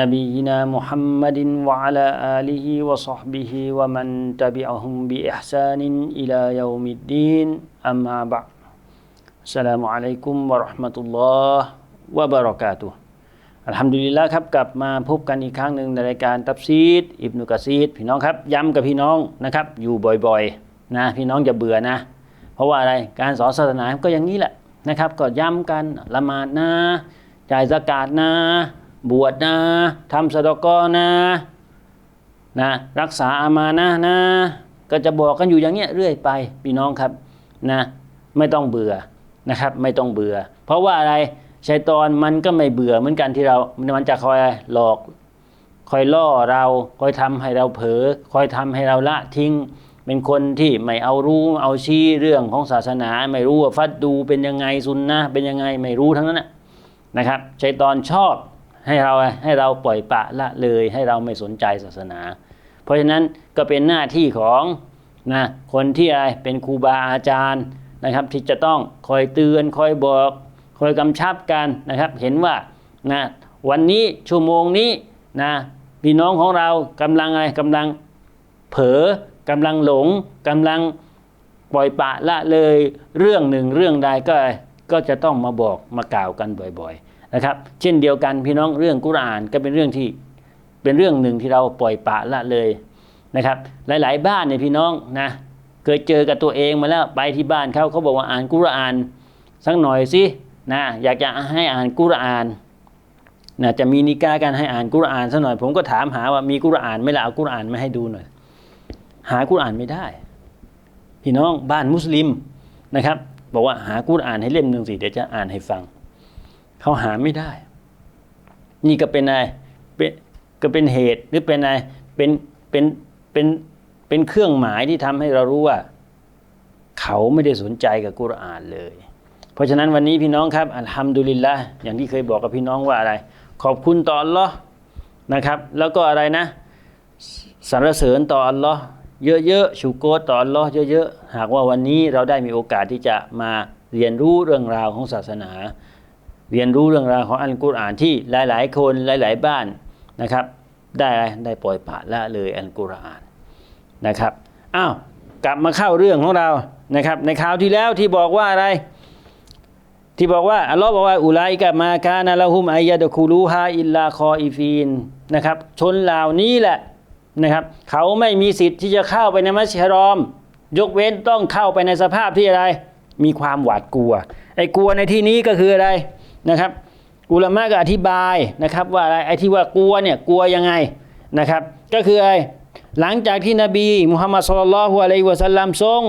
نبينا محمد وعلى آله وصحبه ومن تبعهم بإحسان إلى يوم الدين أما بعد السلام عليكم ورحمة الله وبركاته อัลฮัมดุลิลละครับกลับมาพบกันอีกครั้งหนึ่งในรายการตับซีดอิบนุกะซีดพี่น้องครับย้ำกับพี่น้องนะครับอยู่บ่อยๆนะพี่น้องจะเบื่อนะ เพราะว่าอะไรการสอนศาสนาก็อย่างนี้แหละนะครับ ก็ย้ำกันละหมาดนะจ่ายสกาดนะ บวชนะทำสะดกอนะนะรักษาอามานะนะ ก็จะบอกกันอยู่อย่างเงี้ยเรื่อยไปพี่น้องครับนะไม่ต้องเบื่อนะครับไม่ต้องเบื่อ เพราะว่าอะไรชัยตอนมันก็ไม่เบื่อเหมือนกันที่เรา มันจะคอยหลอก คอยล่อเราคอยทำให้เราเผลอคอยทำให้เราละทิ้ง เป็นคนที่ไม่เอารู้เอาชี้เรื่องของศาสนา ไม่รู้ว่าฟัดดูเป็นยังไงซุนนะเป็นยังไงไม่รู้ทั้งนั้นนะนะครับชัยตอนชอบ ให้เราให้เราปล่อยปะละเลยให้เราไม่สนใจศาสนา เพราะฉะนั้นก็เป็นหน้าที่ของนะคนที่อะไรเป็นครูบาอาจารย์นะครับ ที่จะต้องคอยเตือนคอยบอก คอยกำชับกันนะครับ เห็นว่านะวันนี้ชั่วโมงนี้นะพี่น้องของเรากำลังอะไรกำลังเผลอกำลังหลงกำลังปล่อยปะละเลยเรื่องหนึ่งเรื่องใดก็ก็จะต้องมาบอกมากล่าวกันบ่อย ๆ นะครับ เช่นเดียวกันพี่น้องเรื่องกุรอานก็เป็นเรื่องที่เป็นเรื่องหนึ่งที่เราปล่อยปะละเลยนะครับ หลาย ๆ บ้านเนี่ยพี่น้องนะเคยเจอกับตัวเองมาแล้วไปที่บ้านเขาเขาบอกว่าอ่านกุรอานสักหน่อยสินะอยากจะให้อ่านกุรอานนะจะมีนิกาการให้อ่านกุรอานสักหน่อย ผมก็ถามหาว่ามีกุรอานไหม่ละเอากุรอานมาให้ดูหน่อย หากุรอานไม่ได้ พี่น้องบ้านมุสลิมนะครับ บอกว่าหากุรอานให้เล่มหนึ่งสิเดี๋ยวจะอ่านให้ฟัง เขาหาไม่ได้ นี่ก็เป็นอะไรเป็นก็เป็นเหตุหรือเป็นอะไรเป็นเป็นเป็นเป็นเครื่องหมายที่ทำให้เรารู้ว่า เขาไม่ได้สนใจกับกุรอานเลย เพราะฉะนั้นวันนี้พี่น้องครับอัลฮัมดุลิลละอย่างที่เคยบอกกับพี่น้องว่าอะไร ขอบคุณต่ออัลลอฮ์นะครับ แล้วก็อะไรนะสรรเสริญต่ออัลลอฮ์เยอะๆชูโกต่ออัลลอฮ์เยอะๆหากว่าวันนี้เราได้มีโอกาสที่จะมาเรียนรู้เรื่องราวของศาสนา เรียนรู้เรื่องราวของอัลกุรอานที่หลาย ๆ คนหลาย ๆ บ้านนะครับ ได้ได้ปล่อยปละละเลยอัลกุรอานนะครับอ้าวกลับมาเข้าเรื่องของเรานะครับ ในคราวที่แล้วที่บอกว่าอะไร ที่บอกว่าอัลลอฮ์บอกว่าอุไลกะมาคานะละฮุมอายะดะคูลูฮาอิลลาคออีฟีนนะครับ ชนเหล่านี้แหละนะครับ เขาไม่มีสิทธิ์ที่จะเข้าไปในมัสยิดรอม ยกเว้นต้องเข้าไปในสภาพที่อะไร มีความหวาดกลัวไอ้กลัวในที่นี้ก็คืออะไร นะครับอุลามะก็อธิบายนะครับว่าอะไรไอ้ที่ว่ากลัวเนี่ยกลัวยังไงนะครับก็คืออะไรหลังจากที่นบีมุฮัมมัดสุลลัลฮุอะลัยฮิวะสัลลัมทรง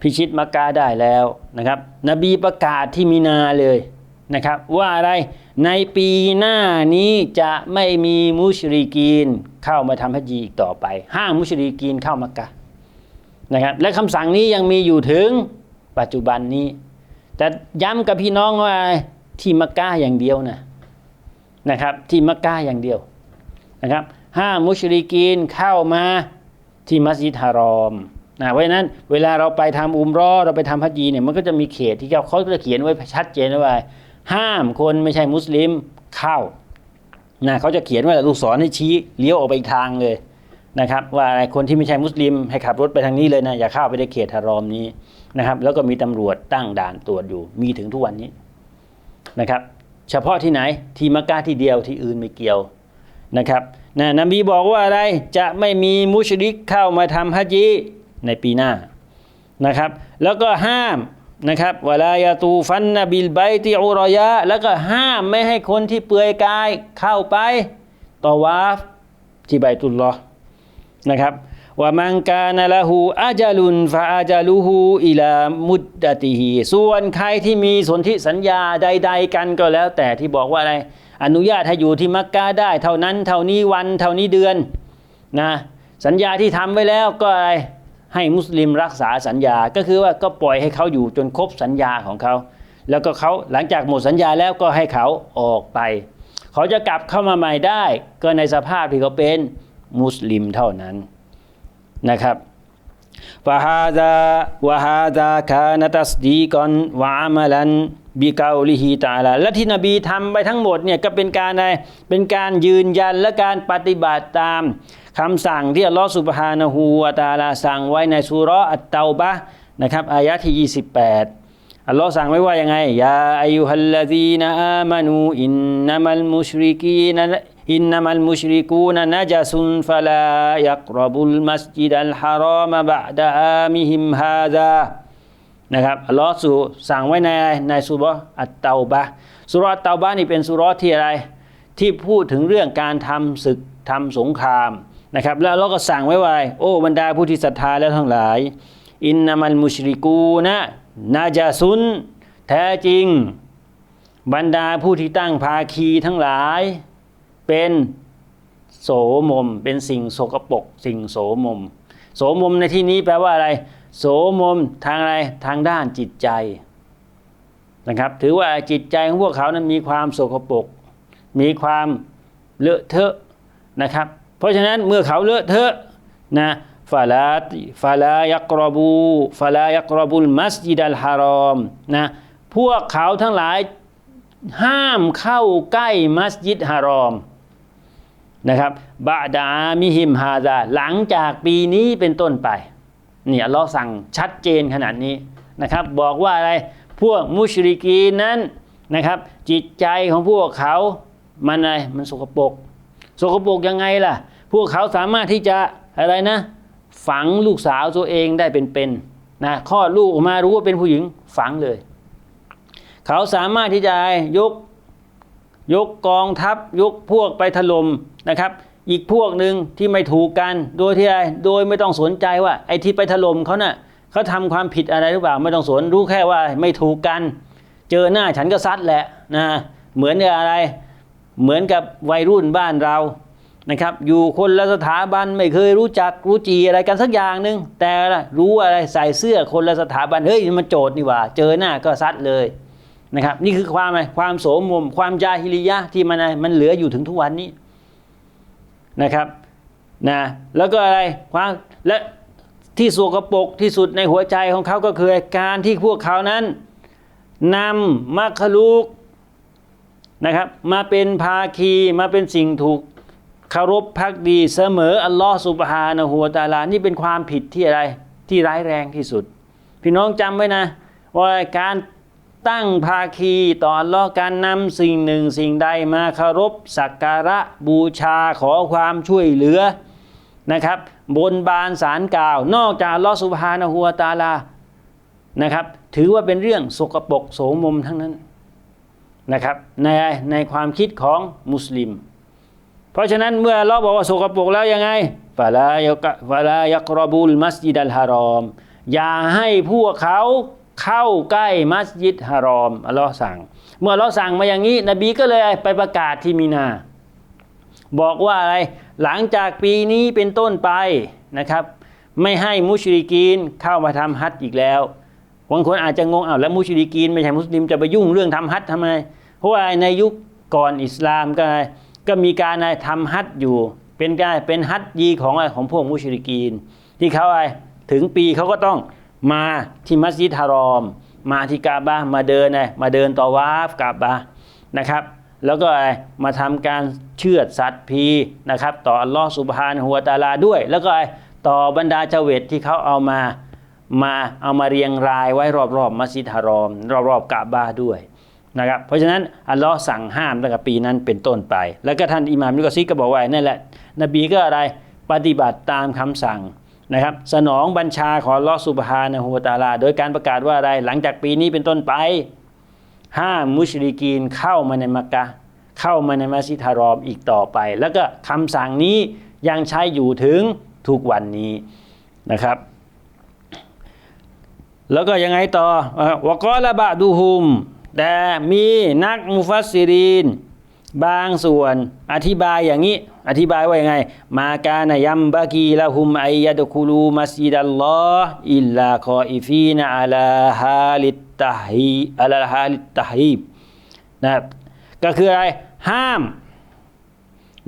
พิชิตมักกะได้แล้วนะครับนบีประกาศที่มีนาเลยนะครับว่าอะไรในปีหน้านี้จะไม่มีมุชริกีนเข้ามาทำฮัจญีอีกต่อไป ห้ามมุชริกีนเข้ามักกะนะครับและคำสั่งนี้ยังมีอยู่ถึงปัจจุบันนี้ แต่ย้ำกับพี่น้องว่าที่มักกะอย่างเดียวนะนะครับ ที่มักกะอย่างเดียวนะครับห้ามมุชริกีนเข้ามาที่มัสยิดฮารอมนะเพราะนั้นเวลาเราไปทำอุมรอเราไปทำฮัจญีเนี่ยมันก็จะมีเขตที่เขาเขาจะเขียนไว้ชัดเจนว่าห้ามคนไม่ใช่มุสลิมเข้านะเขาจะเขียนไว้ลูกศรให้ชี้เลี้ยวออกไปอีกทางเลยนะครับ ว่าคนที่ไม่ใช่มุสลิมให้ขับรถไปทางนี้เลยนะอย่าเข้าไปในเขตฮารอมนี้ นะครับ แล้วก็มีตำรวจตั้งด่านตรวจอยู่ มีถึงทุกวันนี้นะครับ เฉพาะที่ไหนที่มักกะที่เดียวที่อื่นไม่เกี่ยวนะครับนะนบีบอกว่าอะไรจะไม่มีมุชริกเข้ามาทำฮัจญีในปีหน้านะครับ แล้วก็ห้ามนะครับเวลายาตูฟันนบิลไบติอุรอยะ แล้วก็ห้ามไม่ให้คนที่เปลือยกายเข้าไปต่อวาฟที่ไบตุลลอนะครับ ว่ามังกานะละหูอาจาลุนฟาอาจาลูหูอิลามุดดะติฮีส่วนใครที่มีสนธิสัญญาใด ๆ กันก็แล้ว แต่ที่บอกว่าอะไร อนุญาตให้อยู่ที่มักกะได้ เท่านั้นเท่านี้วันเท่านี้เดือนนะสัญญาที่ทำไว้แล้วก็อะไรให้มุสลิมรักษาสัญญาก็คือว่าก็ปล่อยให้เขาอยู่จนครบสัญญาของเขา แล้วก็เขาหลังจากหมดสัญญาแล้วก็ให้เขาออกไป เขาจะกลับเข้ามาใหม่ได้ ก็ในสภาพที่เขาเป็นมุสลิมเท่านั้น นะครับฟาฮาดาวาฮาดาคานตัสดีกอนวามาลันบีกาลิฮีตาลาและที่นบีทำไปทั้งหมดเนี่ยก็เป็นการใดเป็นการยืนยันและการปฏิบัติตามคำสั่งที่อัลลอฮฺสุบฮานะฮูวาตาลาสั่งไว้ในสุรอัตเตาบะนะครับอายะที่ 28 อัลลอฮ์สั่งไว้ว่ายังไงยาอายุฮัลลซีนอามานูอินนัมัลมุชริกีนอินนัมัลมุชริกูนนะจัสุนฟลายักรบุลมัสจิดัลฮารอมบะดะอามิฮิมฮาซานะครับอัลลอฮ์สูสั่งไว้ในในสุรอัตเตาบะสุรอัตเตาบะนี่เป็นสุรที่อะไร ที่พูดถึงเรื่องการทำศึกทำสงครามนะครับ แล้วเราก็สั่งไว้ว่าโอ้บรรดาผู้ที่ศรัทธาแล้วทั้งหลาย อินนามัลมุชริกูนะ นาจาซุนแท้จริง บรรดาผู้ที่ตั้งภาคีทั้งหลาย เป็นโสมม เป็นสิ่งโสกปก สิ่งโสมม โสมมในที่นี้แปลว่าอะไร โสมมทางอะไรทางด้านจิตใจนะครับ ถือว่าจิตใจของพวกเขานั้นมีความโสกปก มีความเลอะเทอะนะครับ เพราะฉะนั้นเมื่อเขาเลอะเทอะนะ ฟาลาฟาลายักรบูฟาลายักรบุลมัสยิดัลฮารอมนะพวกเขาทั้งหลายห้ามเข้าใกล้มัสยิดฮารอมนะครับบาดามิฮิมฮาซาหลังจากปีนี้เป็นต้นไปเนี่ยเราสั่งชัดเจนขนาดนี้นะครับ บอกว่าอะไรพวกมุชริกีนนั้นนะครับ จิตใจของพวกเขามันอะไรมันสกปรกสกปรกยังไงล่ะ พวกเขาสามารถที่จะอะไรนะ ฝังลูกสาวตัวเองได้เป็นๆนะคลอดลูกออกมารู้ว่าเป็นผู้หญิงฝังเลย เขาสามารถที่จะยกยกกองทัพยกพวกไปถล่มนะครับ อีกพวกหนึ่งที่ไม่ถูกกันโดยที่ไรโดยไม่ต้องสนใจว่าไอ้ที่ไปถล่มเขาน่ะเขาทำความผิดอะไรหรือเปล่าไม่ต้องสนรู้แค่ว่าไม่ถูกกัน เจอหน้าฉันก็ซัดแหละนะเหมือนกับอะไร เหมือนกับวัยรุ่นบ้านเรา นะครับ อยู่คนละสถาบันไม่เคยรู้จักรู้จีอะไรกันสักอย่างหนึ่งแต่รู้อะไรใส่เสื้อคนละสถาบันเฮ้ยมันโจทย์นี่ว่า เจอหน้าก็ซัดเลยนะครับ นี่คือความอะไรความโสมม ความจาฮิริยะที่มันมันเหลืออยู่ถึงทุกวันนี้นะครับนะแล้วก็อะไรความและที่สกปรกที่สุดในหัวใจของเขาก็คือการที่พวกเขานั้นนำมัคคลูกนะครับ มาเป็นภาคีมาเป็นสิ่งถูก คารพพักดีเสมออัลลอฮฺสุบฮานะฮูวตาลา นี่เป็นความผิดที่อะไรที่ร้ายแรงที่สุด พี่น้องจำไว้นะ ว่าการตั้งภาคีต่ออัลลอฮ์การนำสิ่งหนึ่งสิ่งใดมาคารพสักการะบูชาขอความช่วยเหลือนะครับ บนบานสารกล่าว นอกจากอัลลอฮฺสุบฮานะฮูวตาลานะครับ ถือว่าเป็นเรื่องสกปรกโสมมทั้งนั้นนะครับในในความคิดของมุสลิม เพราะฉะนั้นเมื่อเราบอกว่าสกปรกแล้วยังไงฟาลายกฟาลายักรบุลมัสยิดัลฮารอม อย่าให้พวกเขาเข้าใกล้มัสยิดฮารอมอัลลอฮ์สั่ง เมื่อเราสั่งมาอย่างนี้ นบีก็เลยไปประกาศที่มีนา บอกว่าอะไรหลังจากปีนี้เป็นต้นไปนะครับ ไม่ให้มุชริกีนเข้ามาทำฮัจญ์อีกแล้วบางคนอาจจะงงเอาแล้วมุชริกีนไม่ใช่มุสลิมจะไปยุ่งเรื่องทำฮัจญ์ทำไมเพราะว่าในยุคก่อนอิสลามก็ ก็มีการทำฮัจญ์อยู่ เป็นการเป็นฮัจญีของอะไรของพวกมุชริกีน ที่เขาอะไรถึงปีเขาก็ต้องมาที่มัสยิดฮารอม มาที่กาบะมาเดินไงมาเดินต่อวาฟกาบะนะครับ แล้วก็อะไรมาทำการเชือดสัตว์พีนะครับ ต่ออัลลอฮ์สุบฮานหัวตาลาด้วย แล้วก็อะไรต่อบรรดาเจาเวตที่เขาเอามามาเอามาเรียงรายไว้รอบๆมัสยิดฮารอม รอบๆกาบะด้วย นะครับเพราะฉะนั้นอัลลอฮ์สั่งห้ามตั้งแต่ปีนั้นเป็นต้นไป แล้วก็ท่านอิหม่ามนุกซีก็บอกว่านั่นแหละ นบีก็อะไรปฏิบัติตามคำสั่งนะครับ สนองบัญชาของลอสุบฮานะฮูวตาลา โดยการประกาศว่าอะไรหลังจากปีนี้เป็นต้นไป ห้ามมุชริกีนเข้ามาในมักกะเข้ามาในมัสยิดฮารอมอีกต่อไป แล้วก็คำสั่งนี้ยังใช้อยู่ถึงทุกวันนี้นะครับ แล้วก็ยังไงต่อวกอละบะดูฮุม แต่มีนักมุฟัสซิรีน บางส่วนอธิบายอย่างนี้ อธิบายว่ายังไง มาการนายัมบากีละหุมไอยะดคูลูมัสยิดัลลอฮ์อิลลาคออิฟีนอาลาฮาลิตตะฮีอาลาฮาลิตตะฮีบนะครับก็คืออะไร ห้าม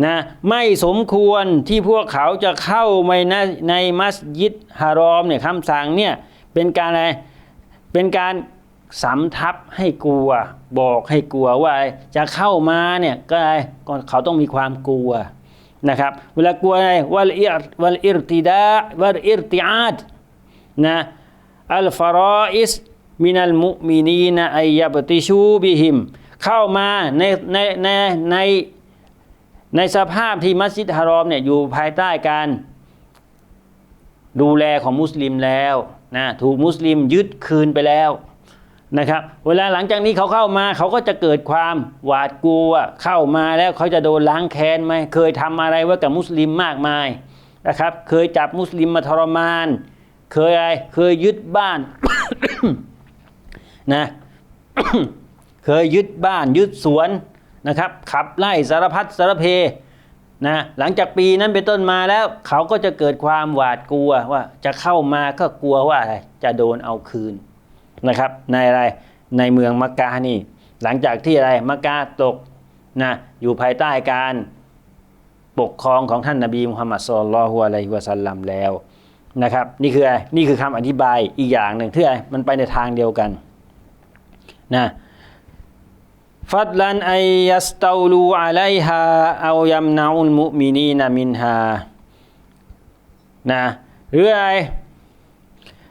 นะไม่สมควรที่พวกเขาจะเข้าไปในในมัสยิดฮารอมเนี่ยคำสั่งเนี่ยเป็นการอะไรเป็นการ สำทับให้กลัว บอกให้กลัวว่าจะเข้ามาเนี่ยก็อะไรก็เขาต้องมีความกลัวนะครับเวลากลัวอะไรวัลอิรวัลอิรติดาวัลอิรติอาดนะอัลฟารออิสมินัลมุมินีนอัยยับติชูบิฮิม เข้ามาในในในในในสภาพที่มัสยิดฮารอมเนี่ยอยู่ภายใต้การดูแลของมุสลิมแล้วนะถูกมุสลิมยึดคืนไปแล้ว นะครับเวลาหลังจากนี้เขาเข้ามาเขาก็จะเกิดความหวาดกลัวเข้ามาแล้วเขาจะโดนล้างแค้นไหมเคยทำอะไรไว้กับมุสลิมมากมายนะครับเคยจับมุสลิมมาทรมาน เคยอะไรเคยยึดบ้านนะเคยยึดบ้านยึดสวนนะครับ ขับไล่สารพัดสารเพนะหลังจากปีนั้นเป็นต้นมาแล้ว เขาก็จะเกิดความหวาดกลัวว่าจะเข้ามาก็กลัวว่าอะไรจะโดนเอาคืน นะครับ ในอะไรในเมืองมักกะนี่ หลังจากที่อะไรมักกะตกนะอยู่ภายใต้การปกครองของท่านนบีมุฮัมมัดสุลลัลฮุอะลัยฮิวะสัลลัมแล้วนะครับ นี่คืออะไรนี่คือคำอธิบายอีกอย่างหนึ่งที่อะไรมันไปในทางเดียวกันนะฟัดลันไอยัสตาลูอะลัยฮาเอายัมนาอุลมุมินีนามินฮานะหรืออะไร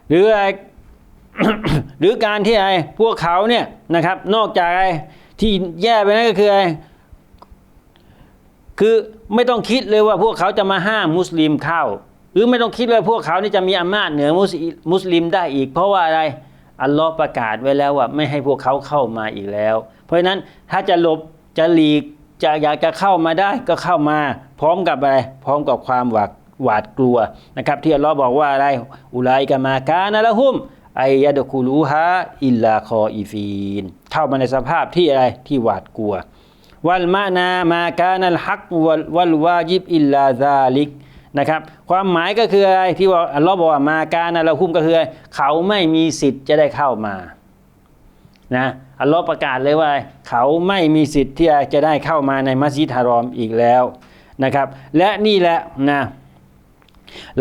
หรืออะไร หรือการที่ไอ้พวกเขาเนี่ยนะครับ นอกจากไอ้ที่แย่ไปนั่นก็คือไอ้คือไม่ต้องคิดเลยว่าพวกเขาจะมาห้ามมุสลิมเข้า หรือไม่ต้องคิดเลยพวกเขานี่จะมีอำนาจเหนือมุสมุสลิมได้อีก เพราะว่าอะไรอัลลอฮ์ประกาศไว้แล้วว่าไม่ให้พวกเขาเข้ามาอีกแล้ว เพราะฉะนั้นถ้าจะหลบจะหลีกจะอยากจะเข้ามาได้ก็เข้ามา พร้อมกับอะไร พร้อมกับความหวาดหวาดกลัวนะครับ ที่อัลลอฮ์บอกว่าอะไรอุไลกามากานะละหุม ไอยะดคูลูฮะอิลลาคออีฟีน เข้ามาในสภาพที่อะไรที่หวาดกลัว วัลมะนามากานัลฮักวัลวัลวาจิบอิลลาซาลิกนะครับความหมายก็คืออะไรที่ว่าอัลลอฮ์บอกว่ามาการนะเราคุ้มก็คือเขาไม่มีสิทธิ์จะได้เข้ามานะอัลลอฮ์ประกาศเลยว่า เขาไม่มีสิทธิ์ที่จะได้เข้ามาในมัสยิดฮารอมอีกแล้วนะครับ และนี่แหละนะ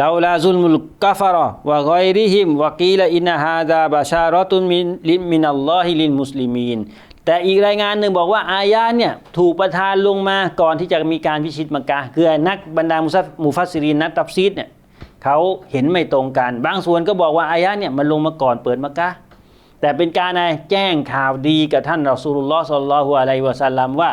ลาลาซุลมุลกัฟรอวะกอยริฮิมวะกีลอินฮาดาบาชารอตุนมินลิมินัลลอฮิลินมุสลิมีนแต่อีกรายงานหนึ่งบอกว่าอายาเนี่ยถูกประทานลงมาก่อนที่จะมีการพิชิตมักกะคือนักบรรดามุซัฟมุฟัสซิรินนักตับซีดเนี่ยเขาเห็นไม่ตรงกัน บางส่วนก็บอกว่าอายะเนี่ยมันลงมาก่อนเปิดมักกะแต่เป็นการแจ้งข่าวดีกับท่านรอซูลุลลอฮ์สัลลัลลอฮุอะลัยวะสัลลัมว่า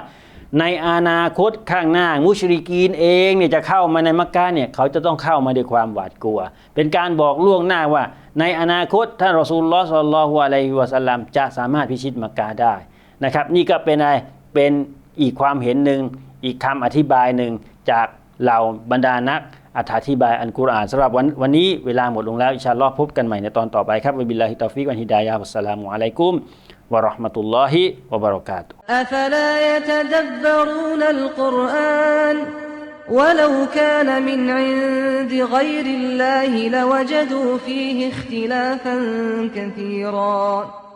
ในอนาคตข้างหน้ามุชริกีนเองเนี่ยจะเข้ามาในมักกะเนี่ยเขาจะต้องเข้ามาด้วยความหวาดกลัว เป็นการบอกล่วงหน้าว่า ในอนาคตท่านรอซูลุลอสลลัลลอฮุอะลัยฮิวะสัลลัมจะสามารถพิชิตมักกะได้นะครับ นี่ก็เป็นอะไรเป็นอีกความเห็นหนึ่งอีกคำอธิบายหนึ่งจากเหล่าบรรดานักอธิบายอันกุรอานสำหรับวันวันนี้เวลาหมดลงแล้วอิชาลลอพบกันใหม่ในตอนต่อไปครับวบิลลาฮิตอฟิกวันฮิดายะฮ์วัสสลามุอะลัยกุม ورحمة الله وبركاته أفلا يتدبرون القرآن؟ ولو كان من عند غير الله لوجدوا فيه اختلافا كثيرا.